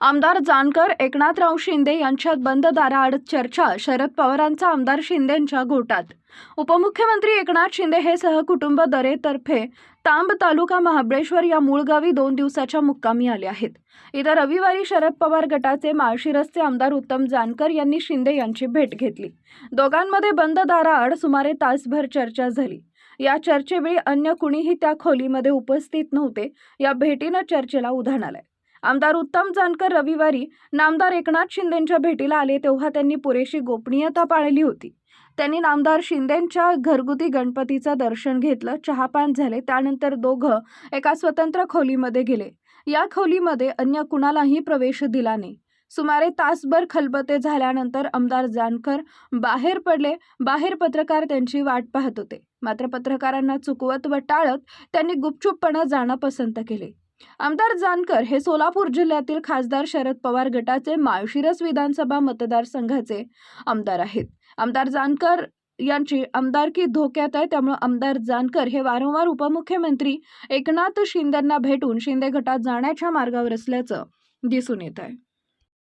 आमदार जानकर एकनाथराव शिंदे यांच्यात बंद दाराआड चर्चा शरद पवारांचा आमदार शिंदेंच्या गोटात उपमुख्यमंत्री एकनाथ शिंदे हे सहकुटुंब दरेतर्फे तांब तालुका महाबळेश्वर या मूळ गावी दोन दिवसाच्या मुक्कामी आले आहेत. इथं रविवारी शरद पवार गटाचे माळशिरसचे आमदार उत्तम जानकर यांनी शिंदे यांची भेट घेतली. दोघांमध्ये बंद दाराआड सुमारे तासभर चर्चा झाली. या चर्चेवेळी अन्य कुणीही त्या खोलीमध्ये उपस्थित नव्हते. या भेटीनं चर्चेला उधाण आलंय. आमदार उत्तम जानकर रविवारी नामदार एकनाथ शिंदेंच्या भेटीला आले तेव्हा त्यांनी पुरेशी गोपनीयता पाळली होती. त्यांनी नामदार शिंदेंच्या घरगुती गणपतीचं दर्शन घेतलं चहापान झाले त्यानंतर दोघं एका स्वतंत्र खोलीमध्ये गेले. या खोलीमध्ये अन्य कुणालाही प्रवेश दिला नाही. सुमारे तासभर खलबते झाल्यानंतर आमदार जानकर बाहेर पडले बाहेर पत्रकार त्यांची वाट पाहत होते. मात्र पत्रकारांना चुकवत व टाळत त्यांनी गुपचूपपणे जाणं पसंत केले. आमदार जानकर हे सोलापूर जिल्ह्यातील खासदार शरद पवार गटाचे माळशिरस विधानसभा मतदारसंघाचे आमदार आहेत. आमदार जानकर यांची आमदारकी धोक्यात आहे त्यामुळे आमदार जानकर हे वारंवार उपमुख्यमंत्री एकनाथ शिंदेंना भेटून शिंदे गटात जाण्याच्या मार्गावर असल्याचं दिसून येत आहे.